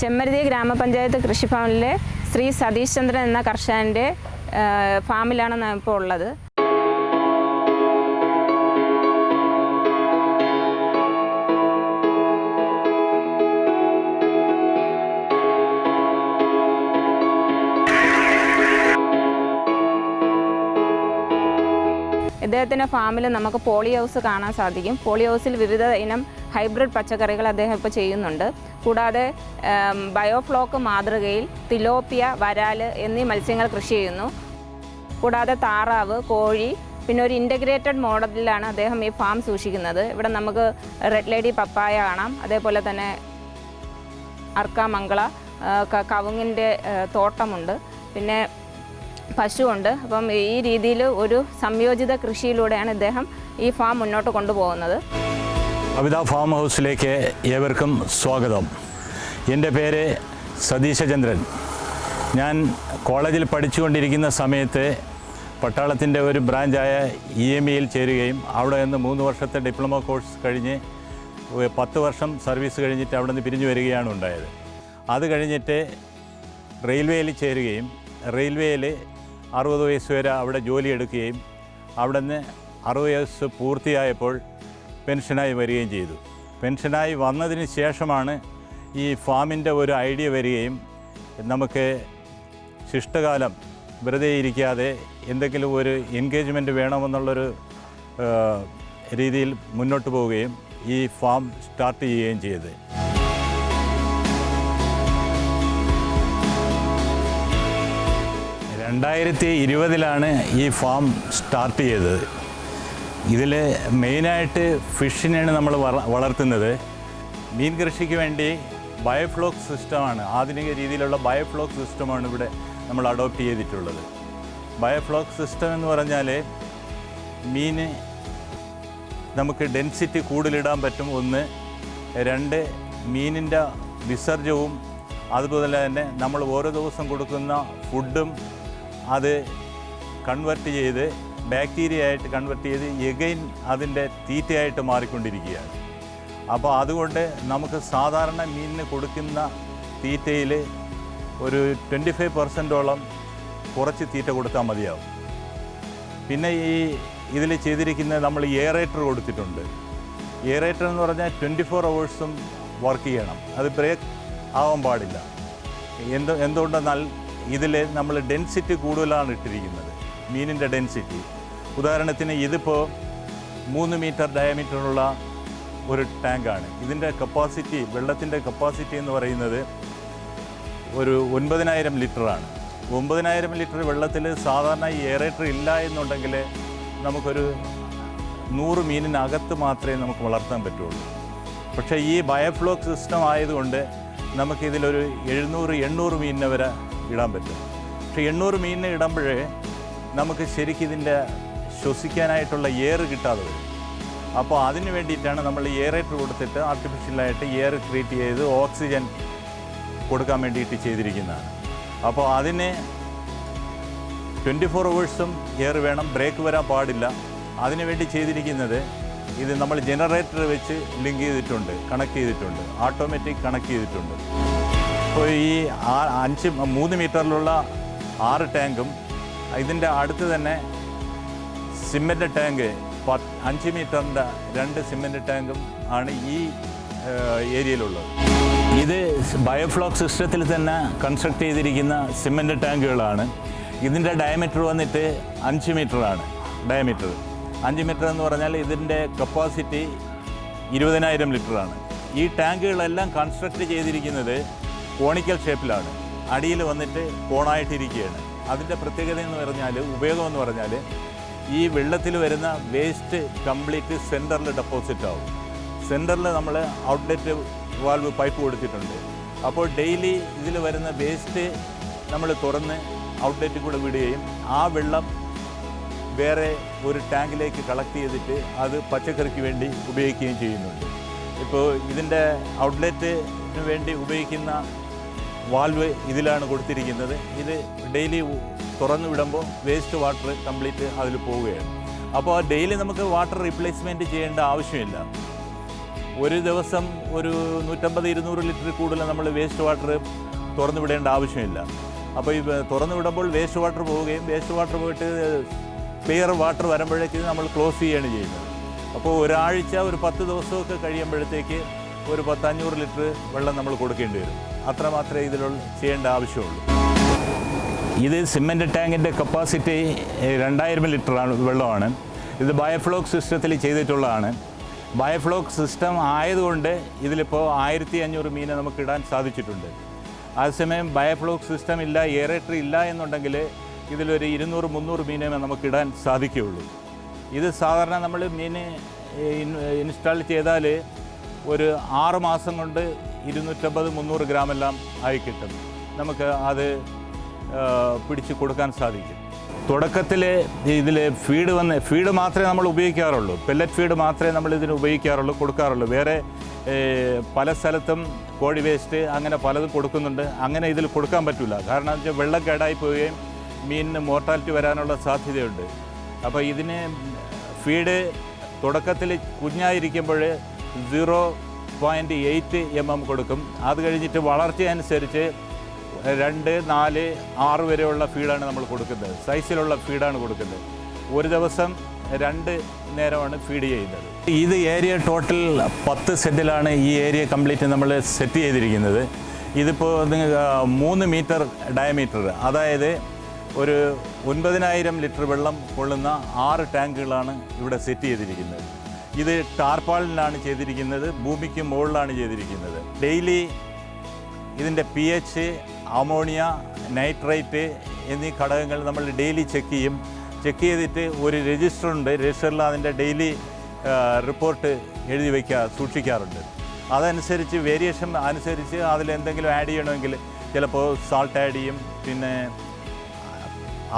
ചെമ്മരുതി ഗ്രാമപഞ്ചായത്ത് കൃഷിഭവനിലെ ശ്രീ സതീഷ് ചന്ദ്രൻ എന്ന കർഷകന്റെ ഫാമിലാണ് ഇപ്പോൾ ഉള്ളത്. ഇദ്ദേഹത്തിന്റെ ഫാമിൽ നമുക്ക് പോളി ഹൗസ് കാണാൻ സാധിക്കും. പോളി ഹൗസിൽ വിവിധ ഇനം ഹൈബ്രിഡ് പച്ചക്കറികൾ അദ്ദേഹം ഇപ്പോൾ ചെയ്യുന്നുണ്ട്. കൂടാതെ ബയോഫ്ലോക്ക് മാതൃകയിൽ തിലോപ്പിയ വരാൽ എന്നീ മത്സ്യങ്ങൾ കൃഷി ചെയ്യുന്നു. കൂടാതെ താറാവ് കോഴി പിന്നെ ഒരു ഇന്റഗ്രേറ്റഡ് മോഡലിലാണ് അദ്ദേഹം ഈ ഫാം സൂക്ഷിക്കുന്നത്. ഇവിടെ നമുക്ക് റെഡ് ലേഡി പപ്പായ കാണാം. അതേപോലെ തന്നെ അർക്കാമംഗള കവുങ്ങിന്റെ തോട്ടമുണ്ട്. പിന്നെ പശുവുണ്ട്. അപ്പം ഈ രീതിയിൽ ഒരു സംയോജിത കൃഷിയിലൂടെയാണ് ഇദ്ദേഹം ഈ ഫാം മുന്നോട്ട് കൊണ്ടുപോകുന്നത്. കവിത ഫാം ഹൗസിലേക്ക് ഏവർക്കും സ്വാഗതം. എന്റെ പേര് സതീശചന്ദ്രൻ. ഞാൻ കോളേജിൽ പഠിച്ചുകൊണ്ടിരിക്കുന്ന സമയത്ത് പട്ടാളത്തിന്റെ ഒരു ബ്രാഞ്ചായ ഇ എം ഇയിൽ ചേരുകയും അവിടെ നിന്ന് മൂന്ന് വർഷത്തെ ഡിപ്ലോമ കോഴ്സ് കഴിഞ്ഞ് പത്ത് വർഷം സർവീസ് കഴിഞ്ഞിട്ട് അവിടെ നിന്ന് പിരിഞ്ഞു വരികയാണ് ഉണ്ടായത്. അത് കഴിഞ്ഞിട്ട് റെയിൽവേയിൽ ചേരുകയും റെയിൽവേയിൽ അറുപത് വയസ്സ് വരെ അവിടെ ജോലി എടുക്കുകയും അവിടെ നിന്ന് അറുപത് വയസ്സ് പൂർത്തിയായപ്പോൾ പെൻഷനായി വരികയും ചെയ്തു. പെൻഷനായി വന്നതിന് ശേഷമാണ് ഈ ഫാമിന്റെ ഒരു ഐഡിയ വരികയും നമുക്ക് ശിഷ്ടകാലം വെറുതെ ഇരിക്കാതെ എന്തെങ്കിലും ഒരു എൻഗേജ്മെന്റ് വേണമെന്നുള്ളൊരു രീതിയിൽ മുന്നോട്ട് പോവുകയും ഈ ഫാം സ്റ്റാർട്ട് ചെയ്യുകയും ചെയ്തത്. രണ്ടായിരത്തി ഇരുപതിലാണ് ഈ ഫാം സ്റ്റാർട്ട് ചെയ്തത്. ഇതിൽ മെയിനായിട്ട് ഫിഷിനെയാണ് നമ്മൾ വളർത്തുന്നത്. മീൻ കൃഷിക്ക് വേണ്ടി ബയോഫ്ലോക്ക് സിസ്റ്റമാണ് ആധുനിക രീതിയിലുള്ള ബയോഫ്ലോക്ക് സിസ്റ്റമാണ് ഇവിടെ നമ്മൾ അഡോപ്റ്റ് ചെയ്തിട്ടുള്ളത്. ബയോഫ്ലോക്ക് സിസ്റ്റം എന്ന് പറഞ്ഞാൽ മീന് നമുക്ക് ഡെൻസിറ്റി കൂടുതലിടാൻ പറ്റും. ഒന്ന് രണ്ട് മീനിന്റെ വിസർജ്യവും അതുപോലെ തന്നെ നമ്മൾ ഓരോ ദിവസം കൊടുക്കുന്ന ഫുഡും അത് കൺവെർട്ട് ചെയ്ത് ബാക്ടീരിയ ആയിട്ട് കൺവെർട്ട് ചെയ്ത് എഗൈൻ അതിന്റെ തീറ്റയായിട്ട് മാറിക്കൊണ്ടിരിക്കുകയാണ്. അപ്പോൾ അതുകൊണ്ട് നമുക്ക് സാധാരണ മീനിന് കൊടുക്കുന്ന തീറ്റയിൽ ഒരു ട്വന്റി ഫൈവ് പെർസെന്റോളം കുറച്ച് തീറ്റ കൊടുത്താൽ മതിയാവും. പിന്നെ ഈ ഇതിൽ ചെയ്തിരിക്കുന്നത് നമ്മൾ എയറേറ്റർ കൊടുത്തിട്ടുണ്ട്. എയറേറ്റർ എന്ന് പറഞ്ഞാൽ ട്വന്റി ഫോർ അവേഴ്സും വർക്ക് ചെയ്യണം. അത് ബ്രേക്ക് ആവാൻ പാടില്ല. എന്ത് എന്തുകൊണ്ടെന്നാൽ ഇതിൽ നമ്മൾ ഡെൻസിറ്റി കൂടുതലാണ് ഇട്ടിരിക്കുന്നത്. മീനിന്റെ ഡെൻസിറ്റി ഉദാഹരണത്തിന് ഇതിപ്പോൾ മൂന്ന് മീറ്റർ ഡയമീറ്ററുള്ള ഒരു ടാങ്കാണ് ഇതിന്റെ കപ്പാസിറ്റി വെള്ളത്തിന്റെ കപ്പാസിറ്റി എന്ന് പറയുന്നത് ഒരു ഒൻപതിനായിരം ലിറ്ററാണ് ഒമ്പതിനായിരം ലിറ്റർ വെള്ളത്തിൽ സാധാരണ ഈ എയറേറ്റർ ഇല്ല എന്നുണ്ടെങ്കിൽ നമുക്കൊരു നൂറ് മീനിനകത്ത് മാത്രമേ നമുക്ക് വളർത്താൻ പറ്റുള്ളൂ. പക്ഷേ ഈ ബയോഫ്ലോക്ക് സിസ്റ്റം ആയതുകൊണ്ട് നമുക്കിതിലൊരു എഴുന്നൂറ് എണ്ണൂറ് മീനിനെ വരെ ഇടാൻ പറ്റും. പക്ഷേ എണ്ണൂറ് മീനിനെ ഇടുമ്പോഴേ നമുക്ക് ശരിക്കും ഇതിന്റെ ശ്വസിക്കാനായിട്ടുള്ള എയർ കിട്ടാതെ വരും. അപ്പോൾ അതിന് വേണ്ടിയിട്ടാണ് നമ്മൾ എയറേറ്റർ കൊടുത്തിട്ട് ആർട്ടിഫിഷ്യലായിട്ട് എയർ ക്രിയേറ്റ് ചെയ്ത് ഓക്സിജൻ കൊടുക്കാൻ വേണ്ടിയിട്ട് ചെയ്തിരിക്കുന്നതാണ്. അപ്പോൾ അതിന് ട്വന്റി ഫോർ അവേഴ്സും എയർ വേണം. ബ്രേക്ക് വരാൻ പാടില്ല. അതിനുവേണ്ടി ചെയ്തിരിക്കുന്നത് ഇത് നമ്മൾ ജനറേറ്റർ വെച്ച് ലിങ്ക് ചെയ്തിട്ടുണ്ട് കണക്ട് ചെയ്തിട്ടുണ്ട്. ഓട്ടോമാറ്റിക് കണക്ട് ചെയ്തിട്ടുണ്ട്. അപ്പോൾ ഈ ആ- അഞ്ച് മൂന്ന് മീറ്ററിലുള്ള ആറ് ടാങ്കും ഇതിന്റെ അടുത്ത് തന്നെ സിമെന്റ് ടാങ്ക് പത്ത് അഞ്ച് മീറ്ററിന്റെ രണ്ട് സിമെന്റ് ടാങ്കും ആണ് ഈ ഏരിയയിലുള്ളത്. ഇത് ബയോഫ്ലോക്ക് സിസ്റ്റത്തിൽ തന്നെ കൺസ്ട്രക്ട് ചെയ്തിരിക്കുന്ന സിമെന്റ് ടാങ്കുകളാണ്. ഇതിന്റെ ഡയമീറ്റർ വന്നിട്ട് അഞ്ച് മീറ്ററാണ് ഡയമീറ്റർ. അഞ്ച് മീറ്റർ എന്ന് പറഞ്ഞാൽ ഇതിന്റെ കപ്പാസിറ്റി ഇരുപതിനായിരം ലിറ്ററാണ്. ഈ ടാങ്കുകളെല്ലാം കൺസ്ട്രക്ട് ചെയ്തിരിക്കുന്നത് കോണിക്കൽ ഷേപ്പിലാണ്. അടിയിൽ വന്നിട്ട് കോണായിട്ടിരിക്കുകയാണ്. അതിന്റെ പ്രത്യേകത എന്ന് പറഞ്ഞാൽ ഉപയോഗം എന്ന് പറഞ്ഞാൽ ഈ വെള്ളത്തിൽ വരുന്ന വേസ്റ്റ് കംപ്ലീറ്റ് സെന്ററിൽ ഡെപ്പോസിറ്റ് ആവും. സെന്ററിൽ നമ്മൾ ഔട്ട്ലെറ്റ് വാൽവ് പൈപ്പ് കൊടുത്തിട്ടുണ്ട്. അപ്പോൾ ഡെയിലി ഇതിൽ വരുന്ന വേസ്റ്റ് നമ്മൾ തുറന്ന് ഔട്ട്ലെറ്റിൽ കൂടെ വിടുകയും ആ വെള്ളം വേറെ ഒരു ടാങ്കിലേക്ക് കളക്ട് ചെയ്തിട്ട് അത് പച്ചക്കറിക്ക് വേണ്ടി ഉപയോഗിക്കുകയും ചെയ്യുന്നുണ്ട്. ഇപ്പോൾ ഇതിന്റെ ഔട്ട്ലെറ്റിന് വേണ്ടി ഉപയോഗിക്കുന്ന വാൽവ് ഇതിലാണ് കൊടുത്തിരിക്കുന്നത്. ഇത് ഡെയിലി തുറന്നു വിടുമ്പോൾ വേസ്റ്റ് വാട്ടർ കംപ്ലീറ്റ് അതിൽ പോവുകയാണ്. അപ്പോൾ ഡെയിലി നമുക്ക് വാട്ടർ റീപ്ലേസ്മെന്റ് ചെയ്യേണ്ട ആവശ്യമില്ല. ഒരു ദിവസം ഒരു നൂറ്റമ്പത് ഇരുന്നൂറ് ലിറ്റർ കൂടുതൽ നമ്മൾ വേസ്റ്റ് വാട്ടർ തുറന്നു വിടേണ്ട ആവശ്യമില്ല. അപ്പോൾ ഈ തുറന്നു വിടുമ്പോൾ വേസ്റ്റ് വാട്ടർ പോവുകയും വേസ്റ്റ് വാട്ടർ പോയിട്ട് ക്ലിയർ വാട്ടർ വരുമ്പോഴേക്ക് നമ്മൾ ക്ലോസ് ചെയ്യുകയാണ് ചെയ്യുന്നത്. അപ്പോൾ ഒരാഴ്ച ഒരു പത്ത് ദിവസമൊക്കെ കഴിയുമ്പോഴത്തേക്ക് ഒരു പത്തഞ്ഞൂറ് ലിറ്റർ വെള്ളം നമ്മൾ കൊടുക്കേണ്ടി വരും. അത്ര ഇതിൽ ഇതിലുള്ള ചെയ്യേണ്ട ആവശ്യമുള്ളൂ. ഇത് സിമെന്റ് ടാങ്കിന്റെ കപ്പാസിറ്റി രണ്ടായിരം ലിറ്ററാണ് വെള്ളമാണ്. ഇത് ബയോഫ്ലോക്ക് സിസ്റ്റത്തിൽ ചെയ്തിട്ടുള്ളതാണ്. ബയോഫ്ലോക്ക് സിസ്റ്റം ആയതുകൊണ്ട് ഇതിലിപ്പോൾ ആയിരത്തി അഞ്ഞൂറ് മീനെ നമുക്ക് ഇടാൻ സാധിച്ചിട്ടുണ്ട്. അതേസമയം ബയോഫ്ലോക്ക് സിസ്റ്റം ഇല്ല എയറേറ്റർ ഇല്ല എന്നുണ്ടെങ്കിൽ ഇതിലൊരു ഇരുന്നൂറ് മുന്നൂറ് മീനെ നമുക്ക് ഇടാൻ സാധിക്കുകയുള്ളൂ. ഇത് സാധാരണ നമ്മൾ മീൻ ഇൻസ്റ്റാൾ ചെയ്താൽ ഒരു ആറ് മാസം കൊണ്ട് ഇരുന്നൂറ്റമ്പത് മുന്നൂറ് ഗ്രാമെല്ലാം ആയി കിട്ടും. നമുക്ക് അത് പിടിച്ച് കൊടുക്കാൻ സാധിക്കും. തുടക്കത്തിൽ ഇതിൽ ഫീഡ് വന്ന് ഫീഡ് മാത്രമേ നമ്മൾ ഉപയോഗിക്കാറുള്ളൂ. പെല്ലറ്റ് ഫീഡ് മാത്രമേ നമ്മൾ ഇതിന് ഉപയോഗിക്കാറുള്ളൂ കൊടുക്കാറുള്ളൂ. വേറെ പല സ്ഥലത്തും കോഴി വേസ്റ്റ് അങ്ങനെ പലതും കൊടുക്കുന്നുണ്ട്. അങ്ങനെ ഇതിൽ കൊടുക്കാൻ പറ്റില്ല. കാരണം വെച്ചാൽ വെള്ളം കേടായി പോവുകയും മീനിന് മോർട്ടാലിറ്റി വരാനുള്ള സാധ്യതയുണ്ട്. അപ്പോൾ ഇതിന് ഫീഡ് തുടക്കത്തിൽ കുഞ്ഞായിരിക്കുമ്പോൾ zero point eight M M കൊടുക്കും. അത് കഴിഞ്ഞിട്ട് വളർച്ച അനുസരിച്ച് രണ്ട് നാല് ആറ് വരെയുള്ള ഫീഡാണ് നമ്മൾ കൊടുക്കുന്നത്. സൈസിലുള്ള ഫീഡാണ് കൊടുക്കുന്നത്. ഒരു ദിവസം രണ്ട് നേരമാണ് ഫീഡ് ചെയ്യുന്നത്. ഇത് ഏരിയ ടോട്ടൽ പത്ത് സെറ്റിലാണ് ഈ ഏരിയ കംപ്ലീറ്റ് നമ്മൾ സെറ്റ് ചെയ്തിരിക്കുന്നത്. ഇതിപ്പോൾ മൂന്ന് മീറ്റർ ഡയമീറ്റർ അതായത് ഒരു ഒൻപതിനായിരം ലിറ്റർ വെള്ളം കൊള്ളുന്ന ആറ് ടാങ്കുകളാണ് ഇവിടെ സെറ്റ് ചെയ്തിരിക്കുന്നത്. ഇത് ടാർപ്പാളിലാണ് ചെയ്തിരിക്കുന്നത് ഭൂമിക്ക് മുകളിലാണ് ചെയ്തിരിക്കുന്നത്. ഡെയിലി ഇതിന്റെ പി എച്ച് അമോണിയ നൈട്രേറ്റ് എന്നീ ഘടകങ്ങൾ നമ്മൾ ഡെയിലി ചെക്ക് ചെയ്യും. ചെക്ക് ചെയ്തിട്ട് ഒരു രജിസ്റ്റർ ഉണ്ട് രജിസ്റ്ററിൽ അതിന്റെ ഡെയിലി റിപ്പോർട്ട് എഴുതി വയ്ക്കുക സൂക്ഷിക്കാറുണ്ട്. അതനുസരിച്ച് വേരിയേഷൻ അനുസരിച്ച് അതിൽ എന്തെങ്കിലും ആഡ് ചെയ്യണമെങ്കിൽ ചിലപ്പോൾ സാൾട്ട് ആഡ് ചെയ്യും പിന്നെ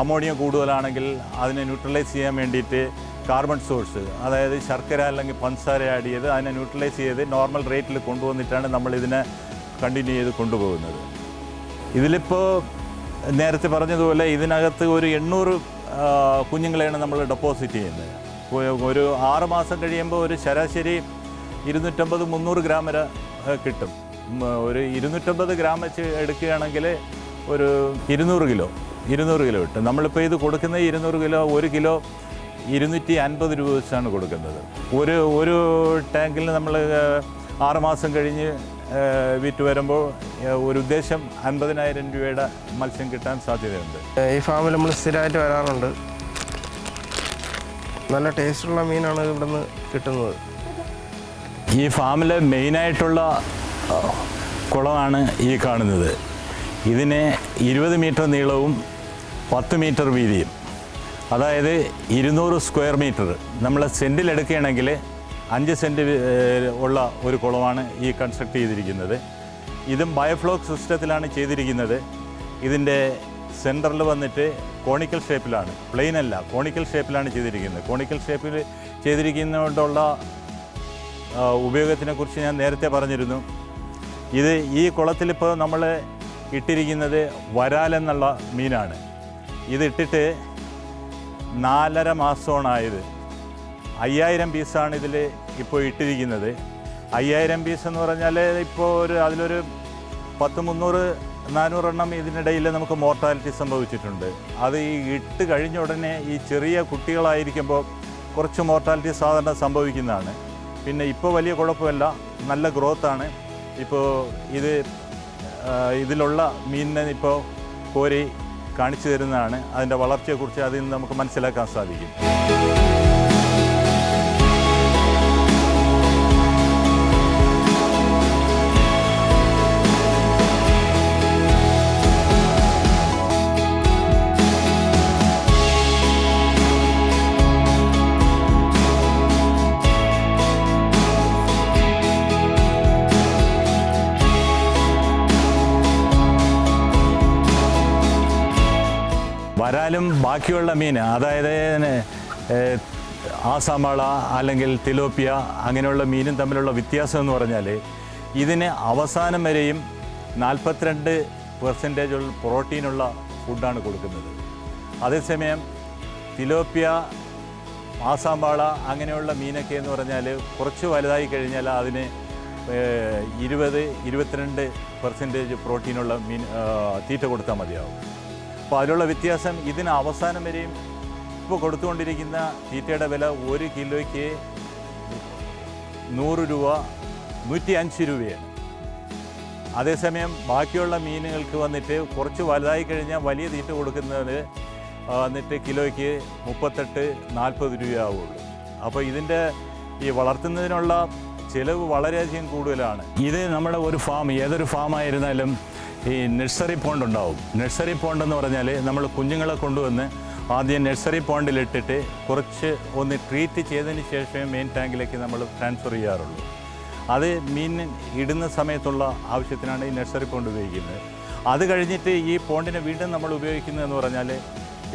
അമോണിയ കൂടുതലാണെങ്കിൽ അതിനെ ന്യൂട്രലൈസ് ചെയ്യാൻ വേണ്ടിയിട്ട് കാർബൺ സോഴ്സ് അതായത് ശർക്കര അല്ലെങ്കിൽ പഞ്ചസാര ആഡ് ചെയ്ത് അതിനെ ന്യൂട്രലൈസ് ചെയ്ത് നോർമൽ റേറ്റിൽ കൊണ്ടുവന്നിട്ടാണ് നമ്മൾ ഇതിനെ കണ്ടിന്യൂ ചെയ്ത് കൊണ്ടുപോകുന്നത്. ഇതിലിപ്പോൾ നേരത്തെ പറഞ്ഞതുപോലെ ഇതിനകത്ത് ഒരു എണ്ണൂറ് കുഞ്ഞുങ്ങളെയാണ് നമ്മൾ ഡെപ്പോസിറ്റ് ചെയ്യുന്നത്. ഒരു ആറ് മാസം കഴിയുമ്പോൾ ഒരു ശരാശരി ഇരുന്നൂറ്റമ്പത് മുന്നൂറ് ഗ്രാം വരെ കിട്ടും. ഒരു ഇരുന്നൂറ്റമ്പത് ഗ്രാം വെച്ച് എടുക്കുകയാണെങ്കിൽ ഒരു ഇരുന്നൂറ് കിലോ ഇരുന്നൂറ് കിലോ കിട്ടും. നമ്മളിപ്പോൾ ഇത് കൊടുക്കുന്ന ഇരുന്നൂറ് കിലോ ഒരു കിലോ ഇരുന്നൂറ്റി അൻപത് രൂപ വെച്ചാണ് കൊടുക്കുന്നത്. ഒരു ഒരു ടാങ്കിൽ നമ്മൾ ആറുമാസം കഴിഞ്ഞ് വിറ്റ് വരുമ്പോൾ ഒരു ഉദ്ദേശം അൻപതിനായിരം രൂപയുടെ മത്സ്യം കിട്ടാൻ സാധ്യതയുണ്ട്. ഈ ഫാമിൽ നമ്മൾ സ്ഥിരമായിട്ട് വരാറുണ്ട്. നല്ല ടേസ്റ്റുള്ള മീനാണ് ഇവിടുന്ന് കിട്ടുന്നത്. ഈ ഫാമിലെ മെയിനായിട്ടുള്ള കുളമാണ് ഈ കാണുന്നത്. ഇതിന് ഇരുപത് മീറ്റർ നീളവും പത്ത് മീറ്റർ വീതിയും. അതായത് ഇരുന്നൂറ് സ്ക്വയർ മീറ്റർ. നമ്മൾ സെന്റിൽ എടുക്കുകയാണെങ്കിൽ അഞ്ച് സെന്റ് ഉള്ള ഒരു കുളമാണ് ഈ കൺസ്ട്രക്ട് ചെയ്തിരിക്കുന്നത്. ഇതും ബയോഫ്ലോക്ക് സിസ്റ്റത്തിലാണ് ചെയ്തിരിക്കുന്നത്. ഇതിന്റെ സെന്ററിൽ വന്നിട്ട് കോണിക്കൽ ഷേപ്പിലാണ് പ്ലെയിൻ അല്ല കോണിക്കൽ ഷേപ്പിലാണ് ചെയ്തിരിക്കുന്നത്. കോണിക്കൽ ഷേപ്പിൽ ചെയ്തിരിക്കുന്നതുകൊണ്ടുള്ള ഉപയോഗത്തിനെക്കുറിച്ച് ഞാൻ നേരത്തെ പറഞ്ഞിരുന്നു. ഇത് ഈ കുളത്തിലിപ്പോൾ നമ്മൾ ഇട്ടിരിക്കുന്നത് വരാലെന്നുള്ള മീനാണ്. ഇതിട്ടിട്ട് നാലര മാസമാണായത് അയ്യായിരം പീസാണ് ഇതിൽ ഇപ്പോൾ ഇട്ടിരിക്കുന്നത്. അയ്യായിരം പീസ് എന്ന് പറഞ്ഞാൽ ഇപ്പോൾ ഒരു അതിലൊരു പത്ത് മുന്നൂറ് നാനൂറെണ്ണം ഇതിനിടയിൽ നമുക്ക് മോർട്ടാലിറ്റി സംഭവിച്ചിട്ടുണ്ട്. അത് ഈ ഇട്ട് കഴിഞ്ഞ ഉടനെ ഈ ചെറിയ കുട്ടികളായിരിക്കുമ്പോൾ കുറച്ച് മോർട്ടാലിറ്റി സാധാരണ സംഭവിക്കുന്നതാണ്. പിന്നെ ഇപ്പോൾ വലിയ കുഴപ്പമില്ല. നല്ല ഗ്രോത്താണ്. ഇപ്പോൾ ഇത് ഇതിലുള്ള മീനിനെ ഇപ്പോൾ കോരി കാണിച്ചു തരുന്നതാണ്. അതിന്റെ വളർച്ചയെക്കുറിച്ച് അതിൽ നിന്ന് നമുക്ക് മനസ്സിലാക്കാൻ സാധിക്കും. ബാക്കിയുള്ള മീൻ അതായത് ആസാമള അല്ലെങ്കിൽ തിലോപ്പിയ അങ്ങനെയുള്ള മീനും തമ്മിലുള്ള വ്യത്യാസം എന്ന് പറഞ്ഞാൽ ഇതിന് അവസാനം വരെയും നാൽപ്പത്തിരണ്ട് പെർസെന്റേജ് പ്രോട്ടീനുള്ള ഫുഡാണ് കൊടുക്കുന്നത്. അതേസമയം തിലോപ്പിയ ആസാമ്പാള അങ്ങനെയുള്ള മീനൊക്കെ എന്ന് പറഞ്ഞാൽ കുറച്ച് വലുതായി കഴിഞ്ഞാൽ അതിന് ഇരുപത് ഇരുപത്തിരണ്ട് പെർസെന്റേജ് പ്രോട്ടീനുള്ള മീൻ തീറ്റ കൊടുത്താൽ മതിയാവും. അപ്പോൾ അതിലുള്ള വ്യത്യാസം ഇതിന് അവസാനം വരെയും ഇപ്പോൾ കൊടുത്തുകൊണ്ടിരിക്കുന്ന തീറ്റയുടെ വില ഒരു കിലോയ്ക്ക് നൂറ് രൂപ നൂറ്റി അഞ്ച് രൂപയാണ്. അതേസമയം ബാക്കിയുള്ള മീനുകൾക്ക് വന്നിട്ട് കുറച്ച് വലുതായി കഴിഞ്ഞാൽ വലിയ തീറ്റ കൊടുക്കുന്നത് വന്നിട്ട് കിലോയ്ക്ക് മുപ്പത്തെട്ട് നാൽപ്പത് രൂപയാവുള്ളൂ. അപ്പോൾ ഇതിന്റെ ഈ വളർത്തുന്നതിനുള്ള ചിലവ് വളരെയധികം കൂടുതലാണ്. ഇത് നമ്മുടെ ഒരു ഫാം ഏതൊരു ഫാം ആയിരുന്നാലും ഈ നഴ്സറി പോണ്ട് ഉണ്ടാവും. നഴ്സറി പോണ്ട് എന്ന് പറഞ്ഞാൽ നമ്മൾ കുഞ്ഞുങ്ങളെ കൊണ്ടുവന്ന് ആദ്യം നഴ്സറി പോണ്ടിലിട്ടിട്ട് കുറച്ച് ഒന്ന് ട്രീറ്റ് ചെയ്തതിന് ശേഷമേ മെയിൻ ടാങ്കിലേക്ക് നമ്മൾ ട്രാൻസ്ഫർ ചെയ്യാറുള്ളൂ. അത് മീൻ ഇടുന്ന സമയത്തുള്ള ആവശ്യത്തിനാണ് ഈ നഴ്സറി പോണ്ട് ഉപയോഗിക്കുന്നത്. അത് കഴിഞ്ഞിട്ട് ഈ പോണ്ടിനെ വീണ്ടും നമ്മൾ ഉപയോഗിക്കുന്നതെന്ന് പറഞ്ഞാൽ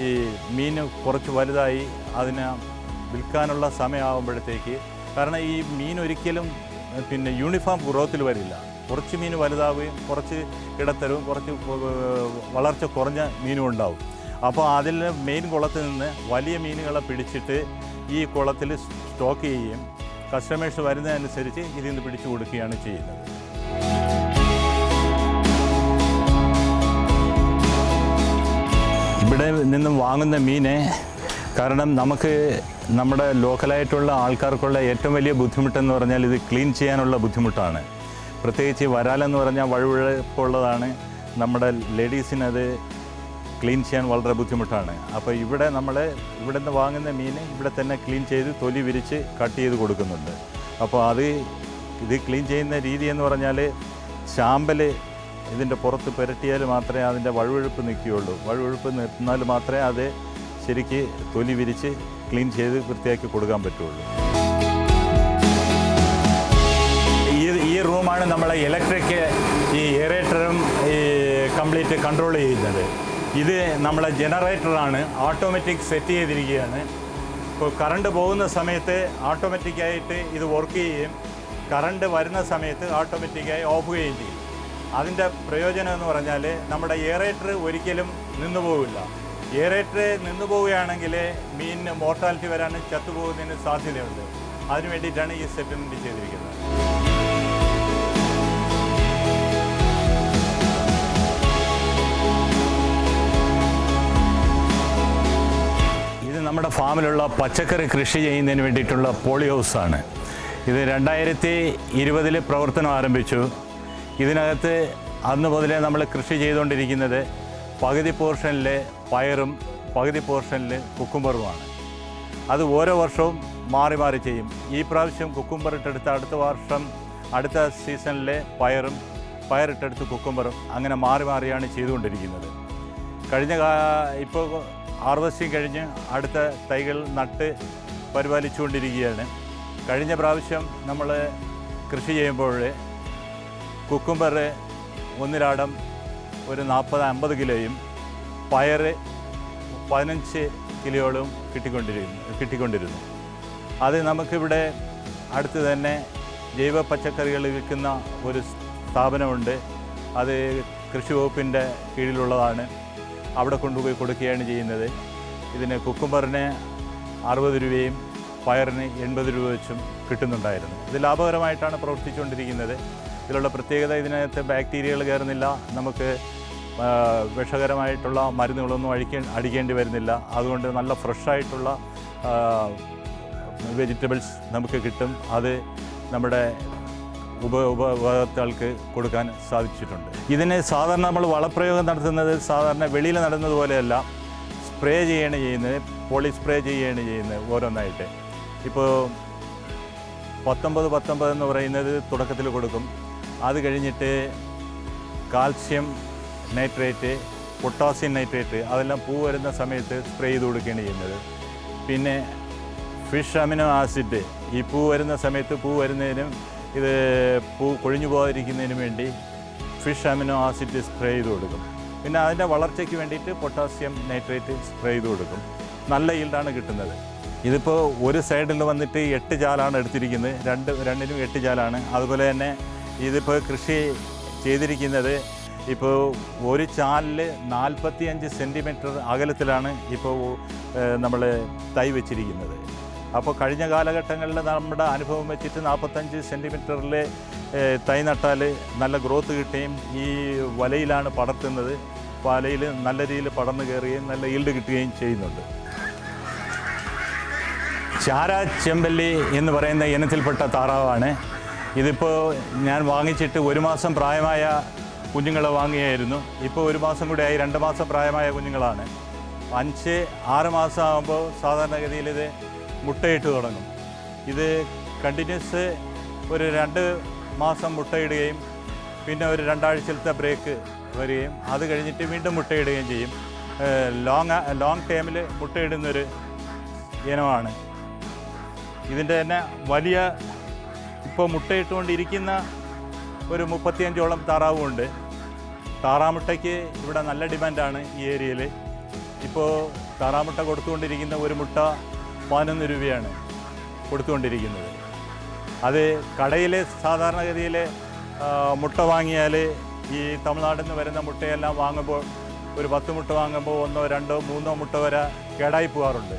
ഈ മീൻ കുറച്ച് വലുതായി അതിനെ വിൽക്കാനുള്ള സമയമാകുമ്പോഴത്തേക്ക് കാരണം ഈ മീൻ ഒരിക്കലും പിന്നെ യൂണിഫോം ഗ്രോത്തിൽ വരില്ല. കുറച്ച് മീൻ വലുതാവുകയും കുറച്ച് ഇടത്തരവും കുറച്ച് വളർച്ച കുറഞ്ഞ മീനും ഉണ്ടാവും. അപ്പോൾ അതിൽ മെയിൻ കുളത്തിൽ നിന്ന് വലിയ മീനുകളെ പിടിച്ചിട്ട് ഈ കുളത്തിൽ സ്റ്റോക്ക് ചെയ്യുകയും കസ്റ്റമേഴ്സ് വരുന്നതനുസരിച്ച് ഇതിൽ നിന്ന് പിടിച്ചു കൊടുക്കുകയാണ് ചെയ്യുന്നത്. ഇവിടെ നിന്നും വാങ്ങുന്ന മീനെ കാരണം നമുക്ക് നമ്മുടെ ലോക്കലായിട്ടുള്ള ആൾക്കാർക്കുള്ള ഏറ്റവും വലിയ ബുദ്ധിമുട്ടെന്ന് പറഞ്ഞാൽ ഇത് ക്ലീൻ ചെയ്യാനുള്ള ബുദ്ധിമുട്ടാണ്. പ്രത്യേകിച്ച് വരാലെന്ന് പറഞ്ഞാൽ വഴുവഴുപ്പുള്ളതാണ്. നമ്മുടെ ലേഡീസിനത് ക്ലീൻ ചെയ്യാൻ വളരെ ബുദ്ധിമുട്ടാണ്. അപ്പോൾ ഇവിടെ നമ്മൾ ഇവിടെ നിന്ന് വാങ്ങുന്ന മീൻ ഇവിടെ തന്നെ ക്ലീൻ ചെയ്ത് തൊലി വിരിച്ച് കട്ട് ചെയ്ത് കൊടുക്കുന്നുണ്ട്. അപ്പോൾ അത് ഇത് ക്ലീൻ ചെയ്യുന്ന രീതി എന്ന് പറഞ്ഞാൽ ചാമ്പൽ ഇതിന്റെ പുറത്ത് പുരട്ടിയാൽ മാത്രമേ അതിന്റെ വഴുവഴുപ്പ് നിൽക്കുകയുള്ളൂ. വഴുവഴുപ്പ് നിർത്തുന്നാൽ മാത്രമേ അത് ശരിക്ക് തൊലി വിരിച്ച് ക്ലീൻ ചെയ്ത് വൃത്തിയാക്കി കൊടുക്കാൻ പറ്റുള്ളൂ. ഈ റൂമാണ് നമ്മളെ ഇലക്ട്രിക് ഈ എയറേറ്ററും ഈ കംപ്ലീറ്റ് കൺട്രോൾ ചെയ്യുന്നത്. ഇത് നമ്മളെ ജനറേറ്ററാണ് ഓട്ടോമാറ്റിക് സെറ്റ് ചെയ്തിരിക്കുകയാണ്. ഇപ്പോൾ കറണ്ട് പോകുന്ന സമയത്ത് ഓട്ടോമാറ്റിക്കായിട്ട് ഇത് വർക്ക് ചെയ്യുകയും കറണ്ട് വരുന്ന സമയത്ത് ഓട്ടോമാറ്റിക്കായി ഓഫ് ചെയ്യുകയും ചെയ്യും. അതിന്റെ പ്രയോജനം എന്ന് പറഞ്ഞാൽ നമ്മുടെ എയറേറ്റർ ഒരിക്കലും നിന്നു പോവില്ല. എയറേറ്റർ നിന്നു പോവുകയാണെങ്കിൽ മീനിന് മോർട്ടാലിറ്റി വരാനും ചത്തുപോകുന്നതിന് സാധ്യതയുണ്ട്. അതിനു വേണ്ടിയിട്ടാണ് ഈ സെറ്റിൽമെന്റ് ചെയ്തിരിക്കുന്നത്. നമ്മുടെ ഫാമിലുള്ള പച്ചക്കറി കൃഷി ചെയ്യുന്നതിന് വേണ്ടിയിട്ടുള്ള പോളി ഹൗസാണ് ഇത് രണ്ടായിരത്തി ഇരുപതിൽ പ്രവർത്തനം ആരംഭിച്ചു. ഇതിനകത്ത് അന്ന് മുതലേ നമ്മൾ കൃഷി ചെയ്തുകൊണ്ടിരിക്കുന്നത് പകുതി പോർഷനിൽ പയറും പകുതി പോർഷനിൽ കുക്കുംബറുമാണ്. അത് ഓരോ വർഷവും മാറി മാറി ചെയ്യും. ഈ പ്രാവശ്യം കുക്കുംബർ ഇട്ടെടുത്ത് അടുത്ത വർഷം അടുത്ത സീസണിലെ പയറും പയറിട്ടെടുത്ത് കുക്കുംബറും അങ്ങനെ മാറി മാറിയാണ് ചെയ്തുകൊണ്ടിരിക്കുന്നത്. കഴിഞ്ഞ ഇപ്പോൾ ഹാർവസ്റ്റിംഗ് കഴിഞ്ഞ് അടുത്ത തൈകൾ നട്ട് പരിപാലിച്ചുകൊണ്ടിരിക്കുകയാണ്. കഴിഞ്ഞ പ്രാവശ്യം നമ്മൾ കൃഷി ചെയ്യുമ്പോൾ കുക്കുംബർ ഒന്നിലാടം ഒരു നാൽപ്പത് അമ്പത് കിലോയും പയർ പതിനഞ്ച് കിലോയോളം കിട്ടിക്കൊണ്ടിരുന്നു കിട്ടിക്കൊണ്ടിരുന്നു. അത് നമുക്കിവിടെ അടുത്ത് തന്നെ ജൈവ പച്ചക്കറികൾ വിൽക്കുന്ന ഒരു സ്ഥാപനമുണ്ട്. അത് കൃഷി വകുപ്പിന്റെ കീഴിലുള്ളതാണ്. അവിടെ കൊണ്ടുപോയി കൊടുക്കുകയാണ് ചെയ്യുന്നത്. ഇതിന് കുക്കുംബറിന് അറുപത് രൂപയും പയറിന് എൺപത് രൂപ വെച്ചും കിട്ടുന്നുണ്ടായിരുന്നു. ഇത് ലാഭകരമായിട്ടാണ് പ്രവർത്തിച്ചുകൊണ്ടിരിക്കുന്നത്. ഇതിലുള്ള പ്രത്യേകത ഇതിനകത്ത് ബാക്ടീരിയകൾ കയറുന്നില്ല. നമുക്ക് വിഷകരമായിട്ടുള്ള മരുന്നുകളൊന്നും അഴിക്ക അടിക്കേണ്ടി വരുന്നില്ല. അതുകൊണ്ട് നല്ല ഫ്രഷായിട്ടുള്ള വെജിറ്റബിൾസ് നമുക്ക് കിട്ടും. അത് നമ്മുടെ ഉപ ഉപഭോക്താക്കൾക്ക് കൊടുക്കാൻ സാധിച്ചിട്ടുണ്ട്. ഇതിന് സാധാരണ നമ്മൾ വളപ്രയോഗം നടത്തുന്നത് സാധാരണ വെളിയിൽ നടന്നത് പോലെയല്ല. സ്പ്രേ ചെയ്യാണ് ചെയ്യുന്നത്. പോളി സ്പ്രേ ചെയ്യാണ് ചെയ്യുന്നത് ഓരോന്നായിട്ട്. ഇപ്പോൾ പത്തൊമ്പത് പത്തൊമ്പത് എന്ന് പറയുന്നത് തുടക്കത്തിൽ കൊടുക്കും. അത് കഴിഞ്ഞിട്ട് കാൽസ്യം നൈട്രേറ്റ് പൊട്ടാസ്യം നൈട്രേറ്റ് അതെല്ലാം പൂ വരുന്ന സമയത്ത് സ്പ്രേ ചെയ്ത് കൊടുക്കുകയാണ് ചെയ്യുന്നത്. പിന്നെ ഫിഷ് അമിനോ ആസിഡ് ഈ പൂ വരുന്ന സമയത്ത് പൂ വരുന്നതിനും ഇത് പൂ കൊഴിഞ്ഞു പോകാതിരിക്കുന്നതിന് വേണ്ടി ഫിഷ് അമിനോ ആസിഡ് സ്പ്രേ ചെയ്ത് കൊടുക്കും. പിന്നെ അതിന്റെ വളർച്ചയ്ക്ക് വേണ്ടിയിട്ട് പൊട്ടാസ്യം നൈട്രേറ്റ് സ്പ്രേ ചെയ്ത് കൊടുക്കും. നല്ല ഈൽഡാണ് കിട്ടുന്നത്. ഇതിപ്പോൾ ഒരു സൈഡിൽ വന്നിട്ട് എട്ട് ചാലാണ് എടുത്തിരിക്കുന്നത്. രണ്ട് രണ്ടിനും എട്ട് ചാലാണ് അതുപോലെ തന്നെ ഇതിപ്പോൾ കൃഷി ചെയ്തിരിക്കുന്നത് ഇപ്പോൾ ഒരു ചാലിൽ നാൽപ്പത്തി അഞ്ച് സെന്റിമീറ്റർ അകലത്തിലാണ് ഇപ്പോൾ നമ്മൾ തൈ വെച്ചിരിക്കുന്നത്. അപ്പോൾ കഴിഞ്ഞ കാലഘട്ടങ്ങളിൽ നമ്മുടെ അനുഭവം വെച്ചിട്ട് നാൽപ്പത്തഞ്ച് സെന്റിമീറ്ററിൽ തൈ നട്ടാൽ നല്ല ഗ്രോത്ത് കിട്ടുകയും ഈ വലയിലാണ് പടർത്തുന്നത്. വലയിൽ നല്ല രീതിയിൽ പടർന്നു കയറുകയും നല്ല ഈൽഡ് കിട്ടുകയും ചെയ്യുന്നുണ്ട്. ചാര ചെമ്പല്ലി എന്ന് പറയുന്ന ഇനത്തിൽപ്പെട്ട താറാവാണ്. ഇതിപ്പോൾ ഞാൻ വാങ്ങിച്ചിട്ട് ഒരു മാസം പ്രായമായ കുഞ്ഞുങ്ങളെ വാങ്ങിയായിരുന്നു. ഇപ്പോൾ ഒരു മാസം കൂടി ആയി രണ്ട് മാസം പ്രായമായ കുഞ്ഞുങ്ങളാണ്. അഞ്ച് ആറ് മാസം ആകുമ്പോൾ സാധാരണഗതിയിൽ ഇത് മുട്ടയിട്ട് തുടങ്ങും. ഇത് കണ്ടിന്യൂസ് ഒരു രണ്ട് മാസം മുട്ടയിടുകയും പിന്നെ ഒരു രണ്ടാഴ്ചത്തെ ബ്രേക്ക് വരികയും അത് കഴിഞ്ഞിട്ട് വീണ്ടും മുട്ടയിടുകയും ചെയ്യും. ലോങ് ലോങ് ടൈമിൽ മുട്ടയിടുന്നൊരു ഇനമാണ്. ഇതിന്റെ തന്നെ വലിയ ഇപ്പോൾ മുട്ടയിട്ടുകൊണ്ടിരിക്കുന്ന ഒരു മുപ്പത്തിയഞ്ചോളം താറാവുമുണ്ട് താറാമുട്ടയ്ക്ക് ഇവിടെ നല്ല ഡിമാൻഡാണ് ഈ ഏരിയയിൽ ഇപ്പോൾ താറാമുട്ട കൊടുത്തുകൊണ്ടിരിക്കുന്ന ഒരു മുട്ട പതിനൊന്ന് രൂപയാണ് കൊടുത്തുകൊണ്ടിരിക്കുന്നത്. അത് കടയിൽ സാധാരണഗതിയിൽ മുട്ട വാങ്ങിയാൽ ഈ തമിഴ്നാട്ടിൽ നിന്ന് വരുന്ന മുട്ടയെല്ലാം വാങ്ങുമ്പോൾ ഒരു പത്ത് മുട്ട വാങ്ങുമ്പോൾ ഒന്നോ രണ്ടോ മൂന്നോ മുട്ട വരെ കേടായി പോകാറുണ്ട്.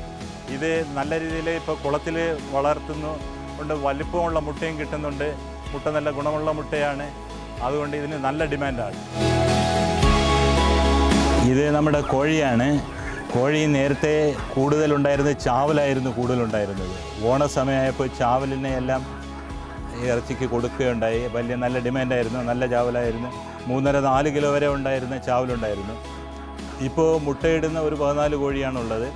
ഇത് നല്ല രീതിയിൽ ഇപ്പോൾ കുളത്തിൽ വളർത്തുന്നു കൊണ്ട് വലിപ്പമുള്ള മുട്ടയും കിട്ടുന്നുണ്ട്. മുട്ട നല്ല ഗുണമുള്ള മുട്ടയാണ്. അതുകൊണ്ട് ഇതിന് നല്ല ഡിമാൻഡാണ്. ഇത് നമ്മുടെ കോഴിയാണ്. കോഴി നേരത്തെ കൂടുതലുണ്ടായിരുന്നത് ചാവലായിരുന്നു കൂടുതലുണ്ടായിരുന്നത്. ഓണസമയമായപ്പോൾ ചാവലിനെ എല്ലാം ഇറച്ചിക്ക് കൊടുക്കുകയുണ്ടായി. വലിയ നല്ല ഡിമാൻഡായിരുന്നു. നല്ല ചാവലായിരുന്നു. മൂന്നര നാല് കിലോ വരെ ഉണ്ടായിരുന്ന ചാവലുണ്ടായിരുന്നു. ഇപ്പോൾ മുട്ടയിടുന്ന ഒരു പതിനാല് കോഴിയാണുള്ളത്.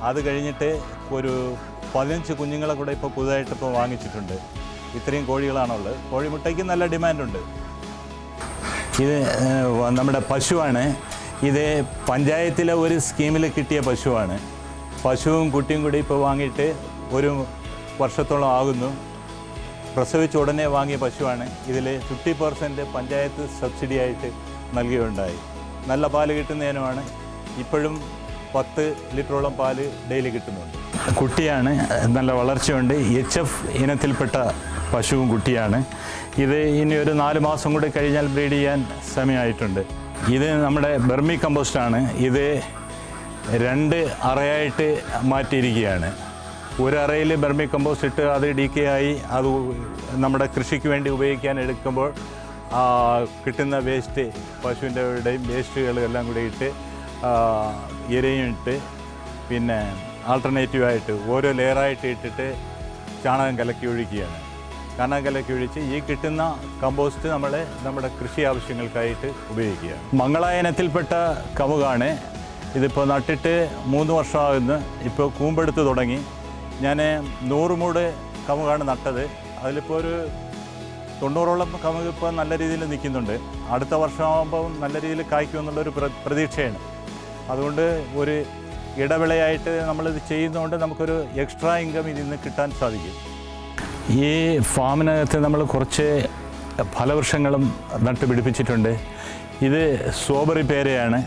അത് കഴിഞ്ഞിട്ട് ഒരു പതിനഞ്ച് കുഞ്ഞുങ്ങളെ കൂടെ ഇപ്പോൾ പുതുതായിട്ട് ഇപ്പോൾ വാങ്ങിച്ചിട്ടുണ്ട്. ഇത്രയും കോഴികളാണുള്ളത്. കോഴിമുട്ടയ്ക്ക് നല്ല ഡിമാൻഡുണ്ട്. ഇത് നമ്മുടെ പശുവാണ്. ഇത് പഞ്ചായത്തിലെ ഒരു സ്കീമിൽ കിട്ടിയ പശുവാണ്. പശുവും കുട്ടിയും കൂടി ഇപ്പോൾ വാങ്ങിയിട്ട് ഒരു വർഷത്തോളം ആകുന്നു. പ്രസവിച്ച ഉടനെ വാങ്ങിയ പശുവാണ്. ഇതിൽ ഫിഫ്റ്റി പെർസെന്റ് പഞ്ചായത്ത് സബ്സിഡി ആയിട്ട് നൽകുകയുണ്ടായി നല്ല പാൽ കിട്ടുന്നതിനുമാണ് ഇപ്പോഴും പത്ത് ലിറ്ററോളം പാൽ ഡെയിലി കിട്ടുന്നുണ്ട്. കുട്ടിയാണ്. നല്ല വളർച്ചയുണ്ട്. എച്ച് എഫ് ഇനത്തിൽപ്പെട്ട പശുവും കുട്ടിയാണ്. ഇത് ഇനി ഒരു നാല് മാസം കൂടി കഴിഞ്ഞാൽ ബ്രീഡ് ചെയ്യാൻ സമയമായിട്ടുണ്ട്. ഇത് നമ്മുടെ ബെർമി കമ്പോസ്റ്റാണ്. ഇത് രണ്ട് അറയായിട്ട് മാറ്റിയിരിക്കുകയാണ്. ഒരു അറയിൽ ബെർമി കമ്പോസ്റ്റ് ഇട്ട് അത് ഡി ആയി അത് നമ്മുടെ കൃഷിക്ക് വേണ്ടി ഉപയോഗിക്കാൻ എടുക്കുമ്പോൾ കിട്ടുന്ന വേസ്റ്റ് പശുവിന്റെയും വേസ്റ്റുകളും എല്ലാം കൂടി ഇട്ട് ഇരയും ഇട്ട് പിന്നെ ആൾട്ടർനേറ്റീവായിട്ട് ഓരോ ലെയറായിട്ട് ഇട്ടിട്ട് ചാണകം കലക്കി ഒഴിക്കുകയാണ്. ചാണകം കലക്കി ഒഴിച്ച് ഈ കിട്ടുന്ന കമ്പോസ്റ്റ് നമ്മൾ നമ്മുടെ കൃഷി ആവശ്യങ്ങൾക്കായിട്ട് ഉപയോഗിക്കുക മംഗളായനത്തിൽപ്പെട്ട കവുകാണ് ഇതിപ്പോൾ നട്ടിട്ട് മൂന്ന് വർഷമാകുന്നു. ഇപ്പോൾ കൂമ്പെടുത്ത് തുടങ്ങി. ഞാൻ നൂറ് മൂട് കമുകാണ് നട്ടത്. അതിലിപ്പോൾ ഒരു തൊണ്ണൂറോളം കമുക് ഇപ്പോൾ നല്ല രീതിയിൽ നിൽക്കുന്നുണ്ട്. അടുത്ത വർഷമാകുമ്പോൾ നല്ല രീതിയിൽ കായ്ക്കുമെന്നുള്ളൊരു പ്ര പ്രതീക്ഷയാണ്. അതുകൊണ്ട് ഒരു ഇടവിളയായിട്ട് നമ്മളിത് ചെയ്യുന്നതുകൊണ്ട് നമുക്കൊരു എക്സ്ട്രാ ഇൻകം ഇതിൽ നിന്ന് കിട്ടാൻ സാധിക്കും. ഈ ഫാമിനകത്ത് നമ്മൾ കുറച്ച് ഫലവൃക്ഷങ്ങളും നട്ടുപിടിപ്പിച്ചിട്ടുണ്ട്. ഇത് സ്ട്രോബെറി പേരയാണ്.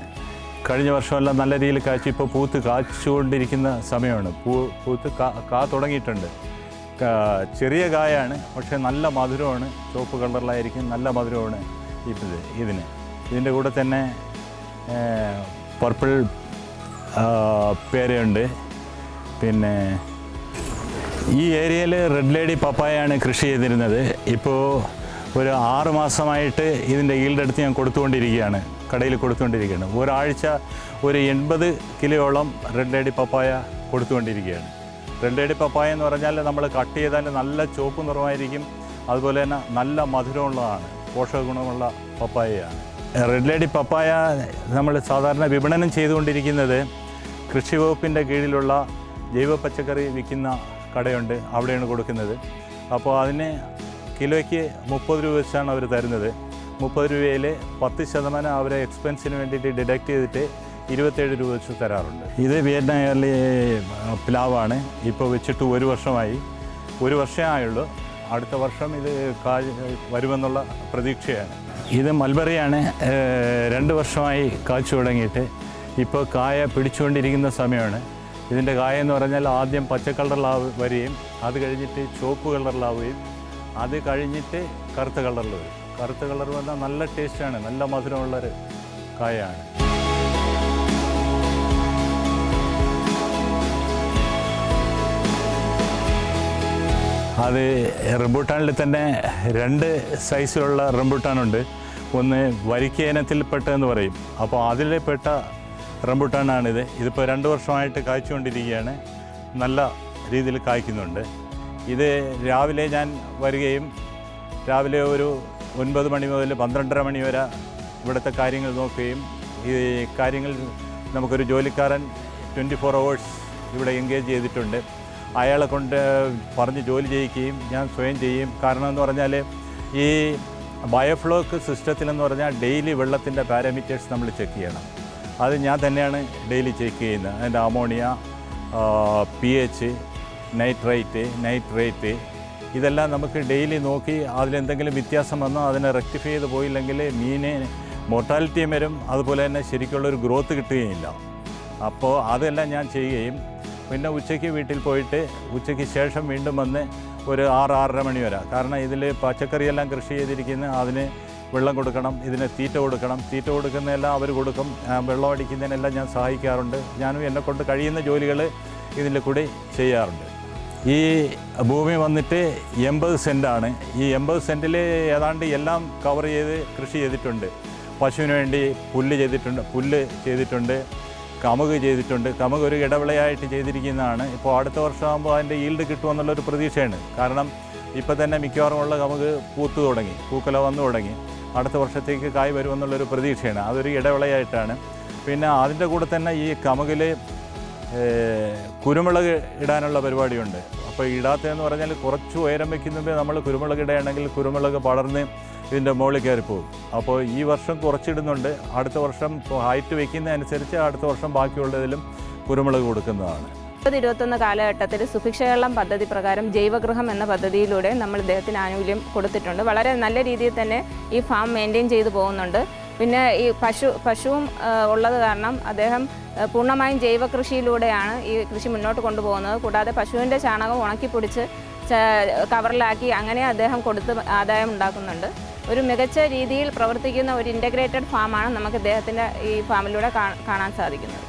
കഴിഞ്ഞ വർഷമെല്ലാം നല്ല രീതിയിൽ കാച്ചി ഇപ്പോൾ പൂത്ത് കാച്ചുകൊണ്ടിരിക്കുന്ന സമയമാണ്. പൂ പൂത്ത് കാ കാ തുടങ്ങിയിട്ടുണ്ട്. ചെറിയ കായാണ് പക്ഷേ നല്ല മധുരമാണ്. ചുവപ്പ് കളറിലായിരിക്കും നല്ല മധുരമാണ് ഇത് ഇതിന്. ഇതിന്റെ കൂടെ തന്നെ പർപ്പിൾ പേരയുണ്ട്. പിന്നെ ഈ ഏരിയയിൽ റെഡ് ലേഡി പപ്പായാണ് കൃഷി ചെയ്തിരുന്നത്. ഇപ്പോൾ ഒരു ആറ് മാസമായിട്ട് ഇതിന്റെ ഈൽഡ് എടുത്ത് ഞാൻ കൊടുത്തുകൊണ്ടിരിക്കുകയാണ്. കടയിൽ കൊടുത്തുകൊണ്ടിരിക്കുകയാണ്. ഒരാഴ്ച ഒരു എൺപത് കിലോയോളം റെഡ് ലേഡി പപ്പായ കൊടുത്തുകൊണ്ടിരിക്കുകയാണ്. റെഡ് ലേഡി പപ്പായ എന്ന് പറഞ്ഞാൽ നമ്മൾ കട്ട് ചെയ്താൽ നല്ല ചുവപ്പ് നിറമായിരിക്കും. അതുപോലെ തന്നെ നല്ല മധുരമുള്ളതാണ്. പോഷക ഗുണമുള്ള പപ്പായയാണ്. റെഡ് ലേഡി പപ്പായ നമ്മൾ സാധാരണ വിപണനം ചെയ്തുകൊണ്ടിരിക്കുന്നത് കൃഷി വകുപ്പിന്റെ കീഴിലുള്ള ജൈവ പച്ചക്കറി വിൽക്കുന്ന കടയുണ്ട് അവിടെയാണ് കൊടുക്കുന്നത്. അപ്പോൾ അതിന് കിലോയ്ക്ക് മുപ്പത് രൂപ വെച്ചാണ് അവർ തരുന്നത്. മുപ്പത് രൂപയിൽ പത്ത് ശതമാനം അവരെ എക്സ്പെൻസിന് വേണ്ടിയിട്ട് ഡിഡക്റ്റ് ചെയ്തിട്ട് ഇരുപത്തേഴ് രൂപ വെച്ച് തരാറുണ്ട്. ഇത് വിയറ്റ്നാം എയർലി പ്ലാവാണ്. ഇപ്പോൾ വെച്ചിട്ട് ഒരു വർഷമായി. ഒരു വർഷമേ ആയുള്ളൂ. അടുത്ത വർഷം ഇത് കായ് വരുമെന്നുള്ള പ്രതീക്ഷയാണ്. ഇത് മൽബറിയാണ് രണ്ട് വർഷമായി കാച്ചു തുടങ്ങിയിട്ട്. ഇപ്പോൾ കായ പിടിച്ചുകൊണ്ടിരിക്കുന്ന സമയമാണ്. ഇതിന്റെ കായ എന്ന് പറഞ്ഞാൽ ആദ്യം പച്ച കളറിലാവ് വരികയും അത് കഴിഞ്ഞിട്ട് ചുവപ്പ് കളറിലാവുകയും അത് കഴിഞ്ഞിട്ട് കറുത്ത കളറിൽ വരും. കറുത്ത കളർ വന്നാൽ നല്ല ടേസ്റ്റാണ് നല്ല മധുരമുള്ളൊരു കായയാണ് അത് റംബൂട്ടാനിൽ തന്നെ രണ്ട് സൈസിലുള്ള റംബൂട്ടാനുണ്ട്. ഒന്ന് വരിക്ക ഇനത്തിൽപ്പെട്ടതെന്ന് പറയും. അപ്പോൾ അതിൽപ്പെട്ട റംബൂട്ടാനാണിത്. ഇതിപ്പോൾ രണ്ട് വർഷമായിട്ട് കായ്ച്ചുകൊണ്ടിരിക്കുകയാണ്. നല്ല രീതിയിൽ കായ്ക്കുന്നുണ്ട്. ഇത് രാവിലെ ഞാൻ വരികയും രാവിലെ ഒരു ഒൻപത് മണി മുതൽ പന്ത്രണ്ടര മണി വരെ ഇവിടുത്തെ കാര്യങ്ങൾ നോക്കുകയും ഈ കാര്യങ്ങൾ നമുക്കൊരു ജോലിക്കാരൻ ട്വന്റി ഫോർ അവേഴ്സ് ഇവിടെ എൻഗേജ് ചെയ്തിട്ടുണ്ട്. അയാളെ കൊണ്ട് പറഞ്ഞ് ജോലി ചെയ്യിക്കുകയും ഞാൻ സ്വയം ചെയ്യും. കാരണം എന്ന് പറഞ്ഞാൽ ഈ ബയോഫ്ലോക്ക് സിസ്റ്റത്തിലെന്ന് പറഞ്ഞാൽ ഡെയിലി വെള്ളത്തിന്റെ പാരാമീറ്റേഴ്സ് നമ്മൾ ചെക്ക് ചെയ്യണം. അത് ഞാൻ തന്നെയാണ് ഡെയിലി ചെക്ക് ചെയ്യുന്നത്. അതിന്റെ ammonia P H nitrate nitrate ഇതെല്ലാം നമുക്ക് ഡെയിലി നോക്കി അതിലെന്തെങ്കിലും വ്യത്യാസം വന്നോ അതിനെ റെക്ടിഫൈ ചെയ്ത് പോയില്ലെങ്കിൽ മീന് മോർട്ടാലിറ്റിയും വരും. അതുപോലെ തന്നെ ശരിക്കുള്ളൊരു ഗ്രോത്ത് കിട്ടുകയില്ല. അപ്പോൾ അതെല്ലാം ഞാൻ ചെയ്യുകയും പിന്നെ ഉച്ചയ്ക്ക് വീട്ടിൽ പോയിട്ട് ഉച്ചയ്ക്ക് ശേഷം വീണ്ടും വന്ന് ഒരു ആറ് ആറര മണി വരെ. കാരണം ഇതിൽ പച്ചക്കറിയെല്ലാം കൃഷി ചെയ്തിരിക്കുന്ന അതിന് വെള്ളം കൊടുക്കണം ഇതിന് തീറ്റ കൊടുക്കണം. തീറ്റ കൊടുക്കുന്നതെല്ലാം അവർ കൊടുക്കും. വെള്ളം അടിക്കുന്നതിനെല്ലാം ഞാൻ സഹായിക്കാറുണ്ട്. ഞാനും എന്നെ കൊണ്ട് കഴിയുന്ന ജോലികൾ ഇതിൽ കൂടി ചെയ്യാറുണ്ട്. ഈ ഭൂമി വന്നിട്ട് എൺപത് സെന്റാണ് ഈ എൺപത് സെന്റിൽ ഏതാണ്ട് എല്ലാം കവർ ചെയ്ത് കൃഷി ചെയ്തിട്ടുണ്ട്. പശുവിന് വേണ്ടി പുല്ല് ചെയ്തിട്ടുണ്ട് പുല്ല് ചെയ്തിട്ടുണ്ട് കമുക് ചെയ്തിട്ടുണ്ട്. കമുക് ഒരു ഇടവിളയായിട്ട് ചെയ്തിരിക്കുന്നതാണ്. ഇപ്പോൾ അടുത്ത വർഷമാകുമ്പോൾ അതിന്റെ ഈൽഡ് കിട്ടുമെന്നുള്ളൊരു പ്രതീക്ഷയാണ്. കാരണം ഇപ്പോൾ തന്നെ മിക്കവാറും ഉള്ള കമുക് പൂത്തു തുടങ്ങി പൂക്കല വന്നു തുടങ്ങി. അടുത്ത വർഷത്തേക്ക് കായ് വരുമെന്നുള്ളൊരു പ്രതീക്ഷയാണ്. അതൊരു ഇടവിളയായിട്ടാണ്. പിന്നെ അതിന്റെ കൂടെ തന്നെ ഈ കമുകിൽ കുരുമുളക് ഇടാനുള്ള പരിപാടിയുണ്ട്. അപ്പോൾ ഇടാത്തതെന്ന് പറഞ്ഞാൽ കുറച്ച് ഉയരം വയ്ക്കുന്നുമ്പോൾ നമ്മൾ കുരുമുളക് ഇടുകയാണെങ്കിൽ കുരുമുളക് പടർന്ന് ഇതിന്റെ മുകളിൽ കയറിപ്പോകും അപ്പോൾ ഈ വർഷം കുറച്ചിടുന്നുണ്ട്. അടുത്ത വർഷം ഹൈറ്റ് വെക്കുന്നതനുസരിച്ച് അടുത്ത വർഷം ബാക്കിയുള്ളതിലും കുരുമുളക് കൊടുക്കുന്നതാണ്. ഇരുപത് ഇരുപത്തൊന്ന് കാലഘട്ടത്തിൽ സുഭിക്ഷ കേരളം പദ്ധതി പ്രകാരം ജൈവഗൃഹം എന്ന പദ്ധതിയിലൂടെ നമ്മൾ ഇദ്ദേഹത്തിന് ആനുകൂല്യം കൊടുത്തിട്ടുണ്ട്. വളരെ നല്ല രീതിയിൽ തന്നെ ഈ ഫാം മെയിന്റെയിൻ ചെയ്തു പോകുന്നുണ്ട്. പിന്നെ ഈ പശു പശുവും ഉള്ളത് കാരണം അദ്ദേഹം പൂർണമായും ജൈവ കൃഷിയിലൂടെയാണ് ഈ കൃഷി മുന്നോട്ട് കൊണ്ടുപോകുന്നത്. കൂടാതെ പശുവിന്റെ ചാണകം ഉണക്കിപ്പൊടിച്ച് കവറിലാക്കി അങ്ങനെ അദ്ദേഹം കൊടുത്ത് ആദായം ഉണ്ടാക്കുന്നുണ്ട്. ഒരു മികച്ച രീതിയിൽ പ്രവർത്തിക്കുന്ന ഒരു ഇന്റഗ്രേറ്റഡ് ഫാമാണ് നമുക്ക് ഇദ്ദേഹത്തിന്റെ ഈ ഫാമിലൂടെ കാണാൻ സാധിക്കുന്നത്.